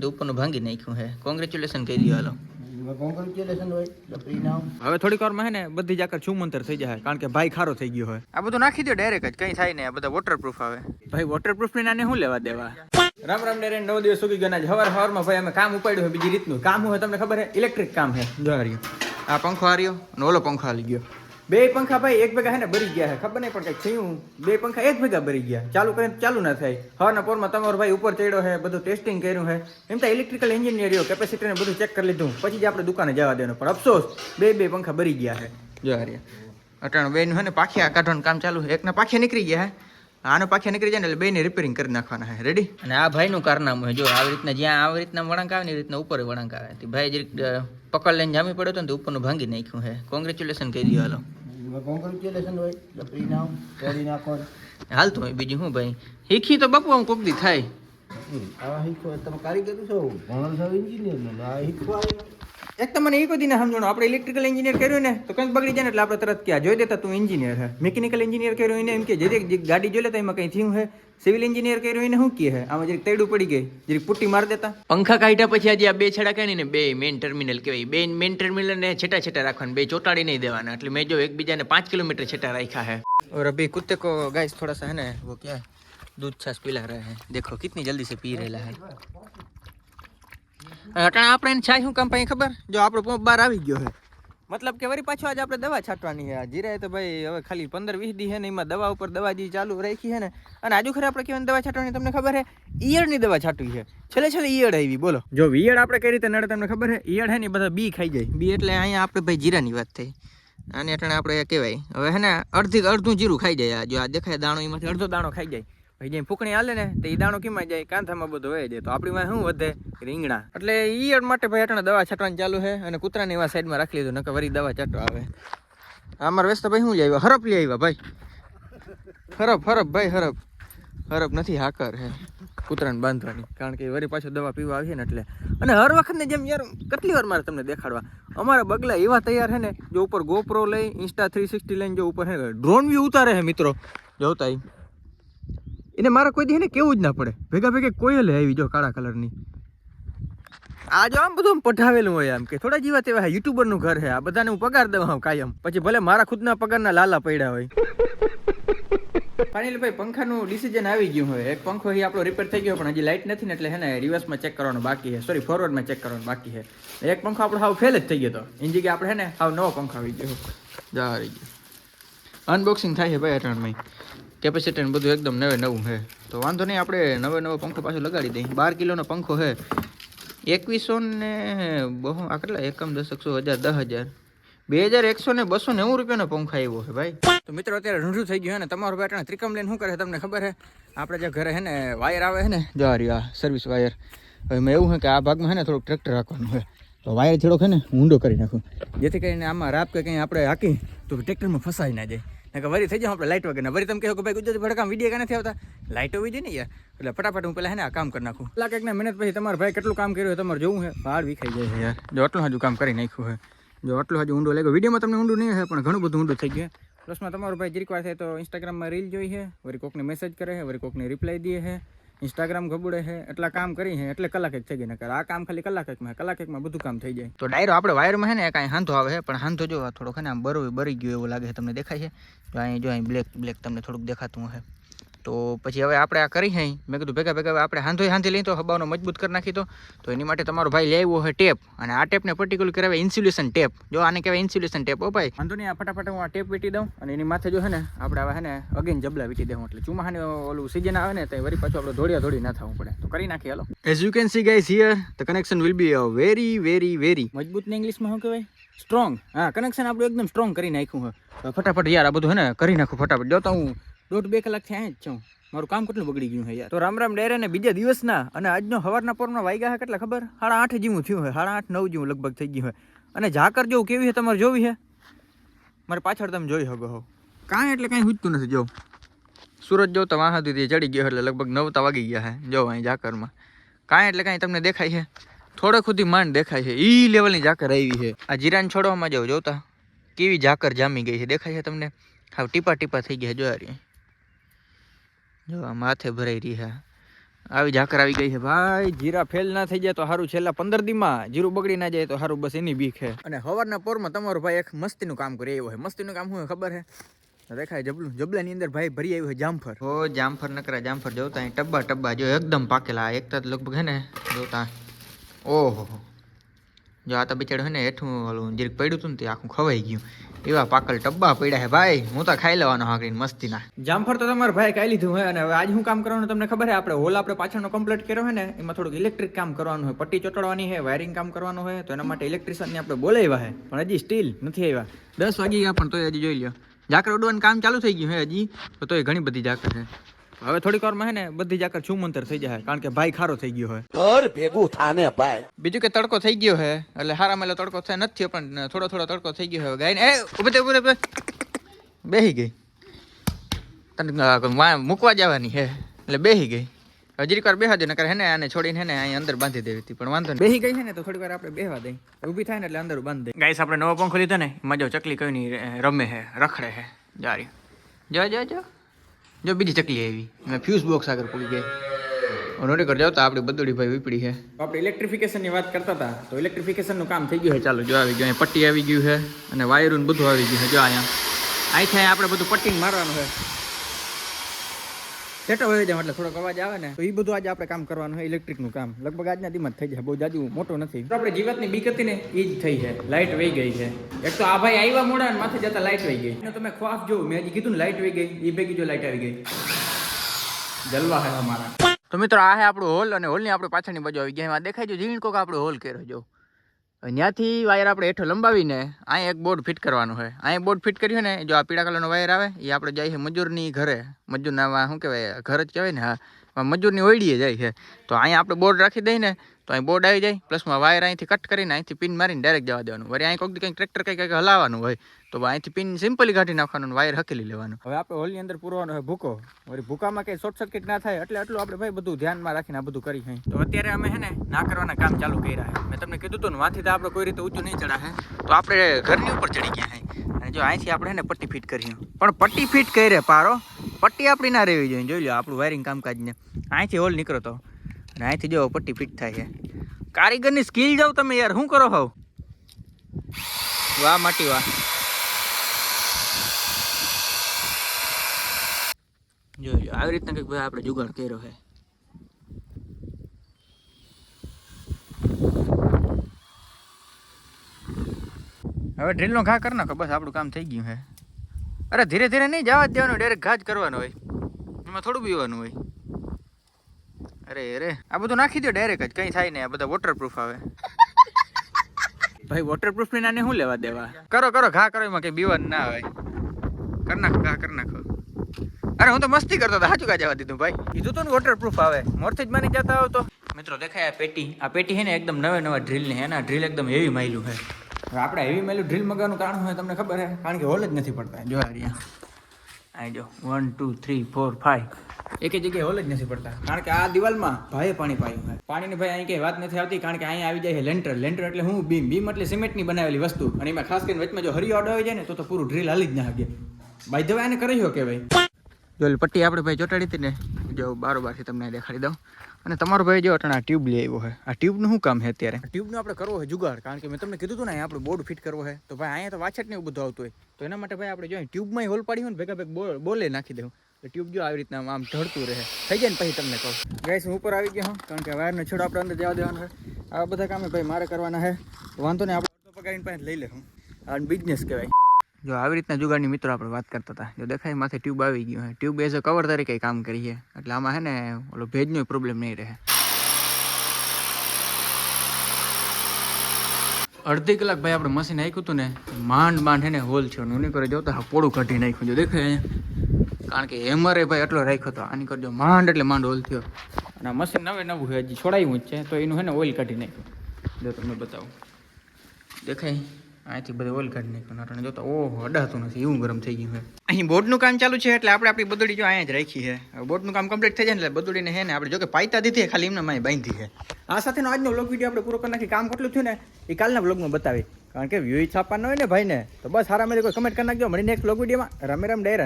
તો ઉપરનું ભાંગી નાખ્યું છે કોંગ્રેચ્યુલેશન કહી દો હાલો. હવે થોડીક વારમાં હે ને બધી જાકર છુમંતર થઈ જાય કારણ કે ભાઈ ખારો થઈ ગયો હોય. આ બધું નાખી દો ડાયરેક્ટ જ કઈ થાય ને આ બધા વોટરપ્રૂફ આવે. ભાઈ વોટરપ્રૂફ ને નાને શું લેવા દેવા? રામ રામ ડેરે નવ દિવસ સુકી ગયા હવાર હવારમાં ભાઈ અમે કામ ઉપાડ્યું હોય બીજી રીતનું. કામ હોય તમને ખબર હે? ઇલેક્ટ્રિક કામ છે જો આ પંખો હાર્યો અને ઓલો પંખો હાલી ગયો. બે પંખા ભાઈ એક ભેગા હે ને ભરી ગયા છે ખબર નહીં પણ કઈ થયું. બે પંખા એક ભેગા ભરી ગયા. ચાલુ કરીને ચાલુ ના થાય. હવાના પોરમાં તમારો ભાઈ ઉપર ચડ્યો છે બધું ટેસ્ટિંગ કર્યું છે એમ તો ઇલેક્ટ્રિકલ એન્જિનિયર કેપેસિટર ને બધું ચેક કરી લીધું. પછી જ આપણે દુકાને જવા દેવાનું. પણ અફસોસ, બે બે પંખા ભરી ગયા છે જો આ અટાણ બેન હોય ને પાખિયા કાઢવાનું કામ ચાલુ છે. એકના પાખિયા નીકળી ગયા હે. આનો પાખિયા નીકળી જાય ને એટલે બેને રિપેરિંગ કરી નાખવાના છે. રેડી અને આ ભાઈનું કારનામું છે. જો આવી રીતના જ્યાં આવી રીતના વળાંક આવે ને એ રીતના ઉપર વળાંક આવે. તે ભાઈ જરીક પકડ લઈને જામી પડ્યો હતો ને તો ઉપરનું ભાંગી નાખ્યું છે. કોંગ્રેચ્યુલેશન કહી દો હાલો. કોંગ્રેચ્યુલેશન હોય હાલતું બીજું શું ભાઈ? શીખી તો બપુ આમ કોક દી થાય. તમે કારીગર છો? ભણો છો એન્જિનિયર ને? આ શીખવા એક તો મને એ કોઈ ના સમજણું આપણે ઇલેક્ટ્રિકલ એન્જિનિયર કર્યું ને તો કંઈક બગડી જાય ને એટલે આપણે તરત ક્યાં જોઈ દેતા તું એન્જિનિયર હે મિકેનિકલ એન્જિનિયર કર્યું એને એમ કે જે જે ગાડી જોઈ લેતા એમાં કંઈ થયું હે સિવિલ એન્જિનિયર કર્યું એને શું કહે હે આમાં જરીક તૈડું પડી ગઈ જરીક પુટ્ટી મારી દેતા પંખા કાઢ્યા પછી આજે આ બે છેડા કાઢી ને બે મેઇન ટર્મિનલ કહેવાય બે મેઇન ટર્મિનલ ને છેટા છેટા રાખવાના બે ચોટાડી નહીં દેવાના એટલે મેં જો એકબીજાને પાંચ કિલોમીટર છેટા રાખ્યા હે और अभी कुत्ते को गाइस थोड़ा सा है ना वो क्या है दूध छाछ पिला रहे हैं देखो कितनी जल्दी से पी रहेला है અટાણે આપણે એને છાય શું કામ પછી ખબર? જો આપણો પંપ બહાર આવી ગયો છે. મતલબ કે વળી પાછો આજે આપણે દવા છાંટવાની છે. આ જીરાએ તો ભાઈ હવે ખાલી પંદર વીસ દી છે ને એમાં દવા ઉપર દવા જે ચાલુ રાખી છે ને. અને આજુ ખરે આપણે કેવાની દવા છાંટવાની તમને ખબર છે? ઈયળની દવા છાંટવી છે. છેલ્લે છેલ્લે ઈયળ આવી બોલો. જો ઈયળ આપણે કઈ રીતે નડે તમને ખબર છે? ઈયળ છે ને બધા બી ખાઈ જાય. બી એટલે અહીંયા આપણે ભાઈ જીરાની વાત થઈ. આને અટાણે આપણે કહેવાય. હવે હે ને અડધી અડધું જીરું ખાઈ જાય જો આ દેખાય દાણો એમાંથી અડધો દાણો ખાઈ જાય. જેમ ફૂકણી હાલે ને, તો એ દાણો કેમાં જાય? કાંથામાં બધું વહી જાય. તો આપણી માં શું વધે? રીંગણા. એટલે ઈયળ માટે ભાઈ અટણે દવા છાંટવાની ચાલુ છે અને કૂતરાને એવા સાઈડમાં રાખી લીધું, નકર વરી દવા છાંટવા આવે. અમારા વેસ્તા ભાઈ શું લઈ આવ્યા હરફ લઈ આવ્યા ભાઈ. હરફ હરફ ભાઈ હરફ હરફ નથી, હાકર હે કૂતરાને બાંધવાની. કારણ કે વરી પાછો દવા પીવા આવીએ ને એટલે. અને હર વખતને જેમ યાર, કેટલી વાર મારે તમને દેખાડવા? અમારા બગલા એવા તૈયાર છે ને, જો ઉપર ગોપ્રો લઈ ઇન્સ્ટા થ્રી સિક્સટી લઈને જો ઉપર હે ડ્રોન વ્યૂ ઉતારે છે મિત્રો. જોતા એને મારે કોઈ દી કેવું જ ના પડે. ભેગા ભેગા કોયલે આવી જો કાળા કલરની. આ જો આમ બધું પઠાવેલું હોય આમ કે થોડા જીવા તેવા યુટ્યુબરનું ઘર છે આ બધાને હું પગાર દઉં આમ કાયમ. પછી ભલે મારા ખુદના પગારના લાલા પડ્યા હોય. ફાઇનલી ભાઈ પંખાનું ડિસિઝન આવી ગયું હોય એક પંખો અહીં આપણો રિપેર થઈ ગયો પણ હજી લાઇટ નથી ને એટલે હે ને રિવર્સમાં ચેક કરવાનું બાકી છે સોરી ફોરવર્ડમાં ચેક કરવાનું બાકી છે એક પંખો આપણો હાવ ફેલ જ થઈ ગયો હતો એની જગ્યાએ આપણે હે ને હાવ નવો પંખો આવી ગયો. જા આવી ગયો. અનબોક્સિંગ થાય છે ભાઈ અટાણમાં. કેપેસિટર બધું એકદમ નવે નવું છે. તો વાંધો નહીં, આપણે નવે નવો પંખો પાછો લગાડી દઈએ. બાર કિલોનો પંખો છે. એકવીસો ને બહુ, આ કેટલા? એકમ દશકસો હજાર, દસ હજાર. બે હજાર એકસો ને બસો નેવું રૂપિયાનો પંખો આવ્યો છે, ભાઈ. તો મિત્રો, અત્યારે ઢૂંઢું થઈ ગયું ને, તમારું બેટા ત્રિકમ લઈને શું કરે તમને ખબર છે? આપણે જે ઘરે છે ને, વાયર આવે છે ને, જો આ સર્વિસ વાયર હવે મેં એવું છે કે આ ભાગમાં છે ને, થોડુંક ટ્રેક્ટર રાખવાનું છે. તો વાયર થોડોક છે ને, ઊંડો કરી નાખું. જેથી કરીને આમાં રાપ કે કંઈ આપણે હાકી, તો ટ્રેક્ટરમાં ફસાઈ ના જાય. કે વરી થઈ જાવ આપણે લાઇટ વગરના. વરી તમે કહો કે ભાઈ ગુજરાતી ભડકામ વીડિયો કાં નથી આવતા. લાઇટો વીડિયો નહીં યાર. એટલે ફટાફટ હું પેલા હે ને આ કામ કરી નાખું. કલાક એક મહેનત પછી તમારા ભાઈ કેટલું કામ કર્યું હોય તમારે જોવું છે બહાર વિખાઈ જાય છે યાર. જો આટલું હજુ કામ કરી નાખ્યું હોય જો આટલું હજુ ઊંડો લાગ્યો. વિડીયોમાં તમને ઊંડું નહીં હોય પણ ઘણું બધું ઊંડું થઈ ગયું પ્લસમાં તમારો ભાઈ જરીક વાર થાય તો ઇન્સ્ટાગ્રામમાં રીલ જોઈ છે વળી કોકને મેસેજ કરે છે વરી કોકને રિપ્લાય દે છે ઇન્સ્ટાગ્રામ ગબડે છે, એટલા કામ કરી છે, એટલે કલાક એક થઈ ગઈ, નકર આ કામ ખાલી કલાક એકમાં કલાક એકમાં બધું કામ થઈ જાય. તો ડાયરો આપણે વાયરમાં છે ને, કાંઈ હાંધો આવે પણ હાંધો જો થોડોક ને, આમ બરો બરી ગયો એવું લાગે તમને દેખાય છે? જો અહીં જો અહીં બ્લેક બ્લેક તમને થોડુંક દેખાતું હશે. તો પછી હવે આપણે આ કરી હઈ. મેં કીધું ભેગા ભેગા આપણે હાંધો હાંધી લઈ તો હબાનો મજબૂત કરી નાખી તો. તો એની માટે તમારો ભાઈ લઈ આવ્યો હોય ટેપ. અને આ ટેપને પર્ટિક્યુલર કરાવે ઇન્સ્યુલેશન ટેપ. જો આને કહેવાય ઇન્સ્યુલેશન ટેપ હો ભાઈ. વાંધો નહીં આ ફટાફટ હું આ ટેપ વીટી દઉં અને એની માથે જો હે ને આપણે હવે છે ને અગેન જબલા વીટી દઉં એટલે ચુમાહાને ઓલું સિઝન આવે ને તો વરી પાછું આપણે દોડિયા દોડી ના થવું પડે. તો કરી નાખીએ હાલો. As you can see guys here the connection will be very very very મજબૂત ને ઇંગ્લિશમાં શું કહેવાય? સ્ટ્રોંગ હા કનેક્શન આપણું એકદમ સ્ટ્રોંગ કરી નાખ્યું હોય. ફટાફટ યાર આ બધું હે ને કરી નાખું ફટાફટ. જો તો હું દોઢ બે કલાક થયા જ છું. મારું કામ કેટલું બગડી ગયું છે યાર. તો રામ રામ ડેરે ને બીજા દિવસના અને આજનો સવારના પોરમાં વાગ્યા છે કેટલા ખબર? સાડા આઠ જેવું થયું હોય, સાડા આઠ નવ જેવું લગભગ થઈ ગયું હોય. અને ઝાકર જેવું કેવી છે તમારે જોવી છે મારે પાછળ તમે જોઈ શકો હો. કાંઈ એટલે કાંઈ હુજતું નથી, જો. સુરત જો તો વાહ સુધી ચડી ગયો એટલે લગભગ નવતા વાગી ગયા છે જો અહીં ઝાકરમાં. કાંઈ એટલે કાંઈ તમને દેખાય છે. થોડોક સુધી માંડ દેખાય છે. ઈ લેવલની ઝાકર આવી છે. આ જીરાને છોડવામાં જાવ જોતા. કેવી ઝાકર જામી ગઈ છે. દેખાય છે તમને? હાવ ટીપા ટીપા થઈ ગયા જોયા રહી જો માથે ભરાઈ રહી છે. આવી ઝાકર આવી ગઈ છે ભાઈ. જીરા ફેલ ના થઈ જાય તો સારું છેલ્લા પંદર દીમાં જીરું બગડી ના જાય તો સારું બસ એની બીક છે. અને સવારના પોરમાં તમારો ભાઈ એક મસ્તીનું કામ કરી આવ્યો હોય મસ્તીનું કામ શું હોય ખબર છે? દેખાય જબલું જબલાની અંદર ભાઈ ભરી આવ્યું છે જામફર ઓ જામફર નકરા જામફર જોતા અહીં ટબ્બા ટબ્બા જો એકદમ પાકેલા એક તો લગભગ હે ને જોતા. ઓહો જો આ તો બિચારું હે ને હેઠું ઓલું જીરક પડ્યું હતું ને તે આખું ખવાઈ ગયું. એવા પાકલ ટબ્બા પડ્યા હે ભાઈ. હું તો ખાઈ લેવાનો હાકરીને મસ્તીના. જામફળ તો તમારા ભાઈ ખાઈ લીધું હોય અને હવે આજ હું કામ કરવાનું તમને ખબર છે આપણે હોલ આપણે પાછળનો કમ્પ્લીટ કર્યો હોય ને એમાં થોડુંક ઇલેક્ટ્રિક કામ કરવાનું હોય પટ્ટી ચોટાડવાની છે વાયરિંગ કામ કરવાનું હોય તો એના માટે ઇલેક્ટ્રિશિયનને આપણે બોલાવ્યા છે પણ હજી સ્ટીલ નથી આવ્યા. દસ વાગી ગયા પણ તોય હજી જોઈ લ્યો. ઝાકર ઉડવાનું કામ ચાલુ થઈ ગયું હે હજી. તો તોય ઘણી બધી ઝાકર છે હવે થોડીક વારમાં હે ને બધી ઝાકર છુમંતર થઈ જાય કારણ કે ભાઈ ખારો થઈ ગયો હોય. ઘર ભેગું થાને ભાઈ. બીજું કે તડકો થઈ ગયો હે એટલે હારા મેલો તડકો થાય નથી પણ થોડો થોડો તડકો થઈ ગયો હવે ગાયને એ ઉભે તે ઉભે બેહી ગઈ. તને મૂકવા જવાની હે એટલે બેહી ગઈ. હજી વાર બેહવા દે નકર હે ને આને છોડીને હે ને અહીં અંદર બાંધી દેવી હતી પણ વાંધો નહીં. બેહી ગઈ છે ને તો થોડીક વાર આપણે બેહવા દઈ ઊભી થાય ને એટલે અંદર બાંધી દઈ ગાઈસ આપણે નવો પંખો લીધો ને મજો ચકલી કઈ નહીં રમે હે રખડે હે. જારી. જો જો જો. જો બીજી ચકલી આવી. મેં ફ્યુઝ બોક્સ આગળ પડી ગઈ. નોટી કર જાવ તો આપણે બદુડી ભાઈ વીપડી છે. આપણે ઇલેક્ટ્રિફિકેશનની વાત કરતા હતા. તો ઇલેક્ટ્રિફિકેશનનું કામ થઈ ગયું છે. ચાલો, જો આવી ગયું પટ્ટી આવી ગયું છે. અને વાયરું બધું આવી ગયું છે. જો અહીંયા. અહીંથી આપણે બધું પટ્ટીને મારવાનું છે. સેટો હોય જાય એટલે થોડોક અવાજ આવે ને, તો એ બધું આજે આપણે કામ કરવાનું હોય ઇલેક્ટ્રિકનું કામ. લગભગ આજના દીમાં થઈ જાય, બહુ જાજુ મોટો નથી. તો આપણે જીવતની બીક હતી ને એ જ થઈ છે લાઇટ વહી ગઈ છે. એક તો આ ભાઈ આવ્યા મોડા અને માથે જતા લાઇટ વહી ગઈ. તમે ખ્વાફ જો મેં હજી કીધું ને લાઇટ વહી ગઈ એ ભેગી જો લાઇટ આવી ગઈ. જલવા હે અમારા. તો મિત્રો, આ હે આપણો હોલ અને હોલની આપણે પાછળની બાજુ આવી ગયા. એમાં દેખાય છે ઝીણ કોક આપણો હોલ કર્યો જો. ત્યાંથી વાયર આપણે હેઠો લંબાવીને અહીંયા એક બોર્ડ ફિટ કરવાનું હોય અહીંયા બોર્ડ ફિટ કર્યું ને, જો આ પીળા કલરનો વાયર આવે, એ આપણે જાય છે મજૂરની ઘરે. મજૂરના શું કહેવાય, ઘર જ કહેવાય ને, હા. મજૂરની ઓળીએ જાય છે. તો અહીંયા આપણે બોર્ડ રાખી દઈએ ને, તો અહીં બોર્ડ આવી જાય. પ્લસમાં વાયર અહીંથી કટ કરીને અહીંથી પિન મારીને ડાયરેક્ટ જવા દેવાનું. વળી અહીં કોઈક કંઈક ટ્રેક્ટર કંઈક કંઈક હલાવવાનું હોય. તો અહીંથી પિન સિમ્પલી કાઢી નાખવાનું વાયર હકેલી લેવાનું. હવે આપણે હોલની અંદર પૂરવાનો હોય ભૂકો. વળી ભૂકામાં કંઈ શોર્ટ સર્કિટ ના થાય એટલે એટલું આપણે ભાઈ બધું ધ્યાનમાં રાખીને આ બધું કરી તો અત્યારે અમે હે ને ના કરવાના કામ ચાલુ કર્યા છે મેં તમને કીધું હતું ને, વાંથી તો આપણે કોઈ રીતે ઊંચું નહીં ચડાવે તો આપણે ઘરની ઉપર ચડી ગયા છે અને જો અહીંથી આપણે હે ને પટ્ટી ફિટ કરી પણ પટ્ટી ફિટ કરે પારો. પટ્ટી આપણી ના રહેવી જોઈએ. જોઈ લો આપણું વાયરિંગ કામકાજને અહીંથી હોલ નીકળો તો. અને અહીંથી જો પટ્ટી ફિટ થાય છે કારીગરની સ્કિલ જાવ તમે યાર. શું કરો હોવ? વાહ, માટી વાહ. જોઈ લો આવી રીતના કંઈક ભાઈ આપણે જુગાડ કર્યો છે હવે ડ્રીલનો ઘા કર નાખો બસ આપણું કામ થઈ ગયું છે અરે ધીરે ધીરે નહીં જવા જ દેવાનું ડાયરેક્ટ ઘા જ કરવાનો હોય. એમાં થોડું પીવાનું હોય. અરે અરે આ બધું નાખી દો ડાયરેક્ટ જ કંઈ થાય નહીં આ બધા વોટરપ્રૂફ આવે. ભાઈ વોટરપ્રૂફની નાને શું લેવા દેવા? કરો કરો ઘા કરો એમાં કંઈ બીવાનું ના આવે કર નાખો ઘા કર નાખો. અરે હું તો મસ્તી કરતો હતો. સાચું કા જવા દીધું ભાઈ. કીધું તો ને વોટરપ્રૂફ આવે. મોરથી જ માની જતા આવતો તો. મિત્રો દેખાય આ પેટી. આ પેટી છે ને એકદમ નવે નવા ડ્રીલ ને એના ને ડ્રીલ એકદમ હેવી માયલું છે. આપણે હેવી માયલું ડ્રીલ મગાવવાનું કારણ હોય તમને ખબર છે? કારણ કે હોલ જ નથી પડતા. જો આ રહ્યા. આ જો. One two three four five એક જગ્યાએ હોલ જ નથી પડતા. કારણ કે આ દિવાલમાં ભાઈએ પાણી પાયું હોય પાણીની ભાઈ અહીં કઈ વાત નથી આવતી. કારણ કે અહીંયા આવી જાય છે લેન્ટર લેન્ટર એટલે હું બીમ. બીમ એટલે સિમેન્ટની બનાવેલી વસ્તુ. અને એમાં ખાસ કરીને વચમાં જો હરિયાળો આવી જાય ને તો તો પૂરું ડ્રીલ હાલી જ ના હગે ભાઈ દવા એને કરી કે ભાઈ? જો પટ્ટી આપણે ભાઈ ચોટાડી હતી ને, જો બારોબારથી તમને દેખાડી દઉં. અને તમારો ભાઈ જો અટણા ટ્યુબ લઈ આવ્યો છે. આ ટ્યુબનું શું કામ છે અત્યારે? ટ્યુબનું આપણે કરવો હોય જુગાડ કારણ કે મેં તમને કીધું હતું ને આપણે બોર્ડ ફિટ કરવો છે. તો ભાઈ અહીંયા તો વાછટ ને એવું બધું આવતું હોય. તો એના માટે ભાઈ આપણે જો ટ્યુબમાં હોલ પાડી હોય ને, ભેગા ભેગ બોલે નાખી તો ટ્યુબ જો આવી રીતના આમ ઢળતું રહે. થઈ જાય ને પછી તમને કહું. ગેસ હું ઉપર આવી ગયો હું કારણ કે વાયરનો છેડો આપણે અંદર જવા દેવાનો છે. આ બધા કામે ભાઈ મારે કરવાના છે. વાંધો નહીં, આપણે પગારીને પાસે લઈ લે હું બિઝનેસ કહેવાય. જો આવી રીતના જુગાડની મિત્રો આપણે વાત કરતા હતા, જો દેખાય માથે ટ્યુબ આવી ગયું છે ટ્યુબ એઝ અ કવર તરીકે કામ કરીએ એટલે આમાં હે ને, ઓલો ભેજનો પ્રોબ્લેમ નહીં રહે. અડધી કલાક ભાઈ આપણે મશીન નાખ્યું હતું ને, માંડ માંડ હે ને હોલ છે એની કરે જોતા હા, પોળું કાઢી નાખ્યું. જો દેખાય કારણ કે હેમરે ભાઈ એટલો રાખ્યો હતો. આની કરજો માંડ એટલે માંડ હોલ થયો. અને મશીન નવે નવું છે, હજી છોડાયું જ છે, તો એનું હે ને ઓઇલ કાઢી નાખ્યું. જો તમને બતાવું. દેખાય અહીંથી બધું ઓઇલ કાઢી નાખ્યું. નાટણે જોતા ઓહો અડાતું નથી એવું ગરમ થઈ ગયું છે અહીં બોર્ડનું કામ ચાલુ છે એટલે આપણે આપણી બદુડી જો અહીંયા જ રાખી છે. બોર્ડનું કામ કમ્પ્લીટ થઈ જાય ને એટલે બદડીને હે ને આપણે જો કે પાયતા દીધી ખાલી એમને માય બાંધી છે. આ સાથેનો આજનો વ્લોગ વીડિયો આપણે પૂરો કરી નાખી કામ કેટલું થયું ને એ કાલના વ્લોગમાં બતાવી કારણ કે વ્યૂ છાપવાનો હોય ને ભાઈને તો બસ સારા કોઈ કમેન્ટ કરી નાખજો. મળીને નેક્સ્ટ વ્લોગ વિડીયોમાં રમે રમ ડેરન